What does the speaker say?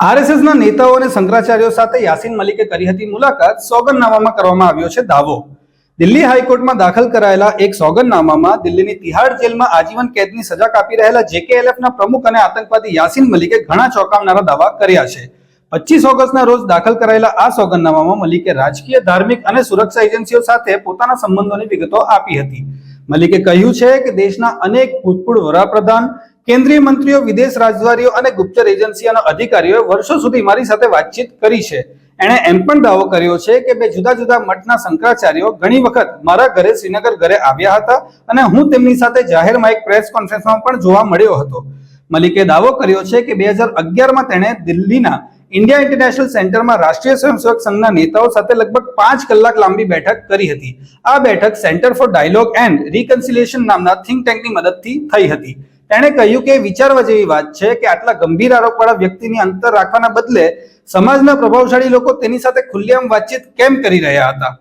આરએસએસના નેતાઓ અને શંકરાચાર્યો સાથે યાસીન મલિકે કરી હતી મુલાકાત. સોગંદનામામાં કરવામાં આવ્યો છે દાવો. દિલ્હી હાઈકોર્ટમાં દાખલ કરાયેલા એક સોગંદનામામાં દિલ્હીની તિહાડ જેલમાં આજીવન કેદની સજા કાપી રહેલા જેકેએલએફના પ્રમુખ અને આતંકવાદી યાસીન મલિકે ઘણા ચોંકાવનારા દાવા કર્યા છે. પચીસ ઓગસ્ટના રોજ દાખલ કરાયેલા આ સોગંદનામામાં મલિકે રાજકીય, ધાર્મિક અને સુરક્ષા એજન્સીઓ સાથે પોતાના સંબંધોની વિગતો આપી હતી. મલિકે કહ્યું છે કે દેશના અનેક ભૂતપૂર્વ વડાપ્રધાન કેન્દ્રીય મંત્રીઓ, વિદેશ રાજદ્વારીઓ અને ગુપ્તચર એજન્સીઓના અધિકારીઓએ વર્ષો સુધી મારી સાથે વાતચીત કરી છે. એણે એમ પણ દાવો કર્યો છે કે બે જુદા જુદા મઠના શંકરાચાર્યો ઘણી વખત મારા ઘરે, શ્રીનગર ઘરે આવ્યા હતા અને હું તેમની સાથે જાહેરમાં એક પ્રેસ કોન્ફરન્સમાં પણ જોવા મળ્યો હતો. મલિકે દાવો કર્યો છે કે બે હજાર અગિયારમાં તેણે દિલ્હીના ઇન્ડિયા ઇન્ટરનેશનલ સેન્ટરમાં રાષ્ટ્રીય સ્વયંસેવક સંઘના નેતાઓ સાથે લગભગ પાંચ કલાક લાંબી બેઠક કરી હતી. આ બેઠક centre for dialogue and reconciliation નામના થિંક ટેન્કની મદદથી થઈ હતી. તેણે કહ્યું કે વિચારવા જેવી વાત છે કે આટલા ગંભીર આરોપવાળા વ્યક્તિની અંતર રાખવાના બદલે સમાજના પ્રભાવશાળી લોકો તેની સાથે ખુલ્લેઆમ વાતચીત કેમ કરી રહ્યા હતા?